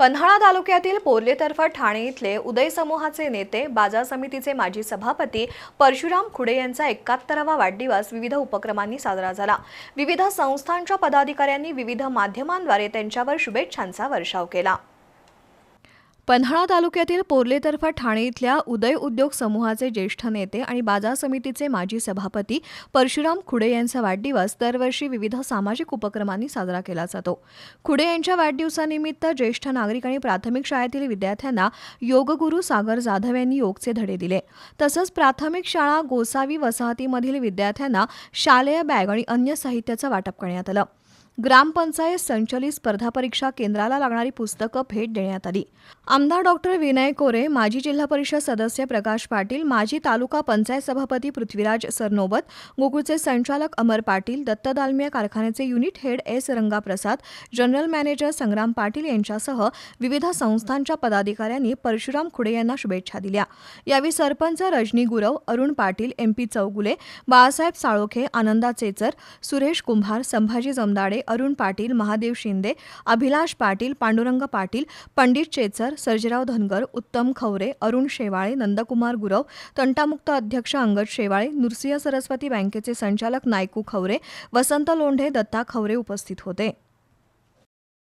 पन्हाळा तालुक्यातील पोर्लेतर्फा ठाणे इथले उदय समूहाचे नेते बाजार समितीचे माजी सभापती परशुराम खुडे यांचा एकाहत्तरावा वाढदिवस विविध उपक्रमांनी साजरा झाला. विविध संस्थांच्या पदाधिकाऱ्यांनी विविध माध्यमांद्वारे त्यांच्यावर शुभेच्छांचा वर्षाव केला. पन्हाळा तालुक्यातील पोर्लेतर्फा ठाणे इथल्या उदय उद्योग समूहाचे ज्येष्ठ नेते आणि बाजार समितीचे माजी सभापती परशुराम खुडे यांचा वाढदिवस दरवर्षी विविध सामाजिक उपक्रमांनी साजरा केला जातो. खुडे यांच्या वाढदिवसानिमित्त ज्येष्ठ नागरिक आणि प्राथमिक शाळेतील विद्यार्थ्यांना योगगुरू सागर जाधव यांनी योगचे धडे दिले. तसंच प्राथमिक शाळा गोसावी वसाहतीमधील विद्यार्थ्यांना शालेय बॅग आणि अन्य साहित्याचं वाटप करण्यात आलं. ग्रामपंचायत संचलित स्पर्धा परीक्षा केंद्राला लागणारी पुस्तकं भेट देण्यात आली. आमदार डॉक्टर विनय कोरे माजी जिल्हा परिषद सदस्य प्रकाश पाटील माजी तालुका पंचायत सभापती पृथ्वीराज सरनोबत गोकुळचे संचालक अमर पाटील दत्त दालमिया कारखान्याचे unit head S Rangaprasad general manager Sangram Patil यांच्यासह विविध संस्थांच्या पदाधिकाऱ्यांनी परशुराम खुडे यांना शुभेच्छा दिल्या. यावेळी सरपंच रजनी गुरव अरुण पाटील एम पी चौगुले बाळासाहेब साळोखे आनंदा चेचर सुरेश कुंभार संभाजी जमदाडे अरुण पाटील महादेव शिंदे अभिलाष पाटील पांडुरंग पाटील पंडित चेचर सर्जेराव धनगर उत्तम खवरे अरुण शेवाळे नंदकुमार गुरव तंटामुक्त अध्यक्ष अंगद शेवाळे नृसिंह सरस्वती बँकेचे संचालक नायकू खवरे वसंत लोंढे दत्ता खवरे उपस्थित होते.